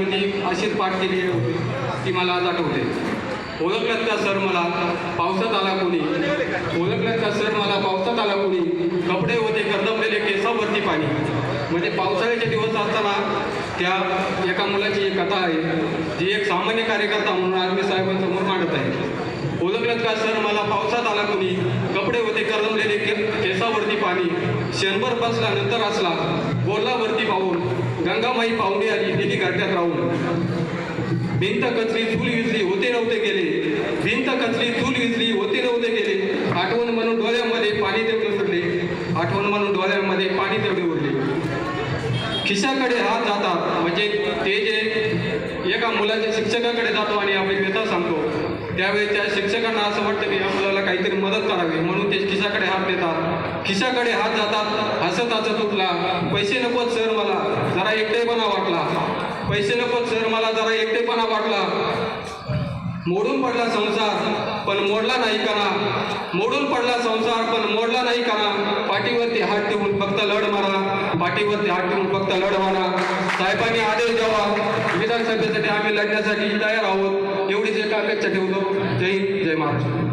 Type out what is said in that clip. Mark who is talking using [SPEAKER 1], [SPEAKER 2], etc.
[SPEAKER 1] मी अशीच पाठ केली होती ती मला आज आठवते. ओळखलं का सर मला? पावसात आला कोणी? ओळखलं का सर मला? पावसात आला कोणी? कपडे होते करदमलेले केसावरती पाणी. म्हणजे पावसाळ्याचे दिवस असताना त्या एका मुलाची एक कथा आहे जी एक सामान्य कार्यकर्ता म्हणून आर्मी साहेबांसमोर मांडत आहे. ओळखलं का सर मला? पावसात आला कोणी? कपडे होते करदमलेले क्षणभर बसला नंतर असला बोलावरती पाहून गंगामाई पाहुणे आली गेली गाठ्यात राहून. भिंत कचरी चूल विजली होते नव्हते गेले. भिंत कचरी चूल विजली होते नव्हते गेले. आठवण म्हणून डोळ्यामध्ये पाणी तेवढे उरले आठवण म्हणून डोळ्यामध्ये पाणी तेवढे उरले खिशाकडे हात जातात. म्हणजे ते जे एका मुलाच्या शिक्षकाकडे जातो आणि आपली व्यथा सांगतो. त्यावेळी त्या शिक्षकांना असं वाटतं की या मुलाला काहीतरी मदत करावी. म्हणून ते खिशाकडे हात देतात. खिशाकडे हात जातात. हसत हसत उठला. पैसे नकोत सर मला. जरा एकटेपणा वाटला. पैसे नकोत सर मला जरा एकटेपणा वाटला. मोडून पडला संसार पण मोडला नाही करा. मोडून पडला संसार पण मोडला नाही करा. पाठीवरती हात ठेवून फक्त लढ मारा. पाठीवरती हात ठेवून फक्त लढ मारा. साहेबांनी आदेश द्यावा. विधानसभेसाठी आम्ही लढण्यासाठी तयार आहोत. एवढीच एक अपेक्षा ठेवतो. जय जय महाराष्ट्र.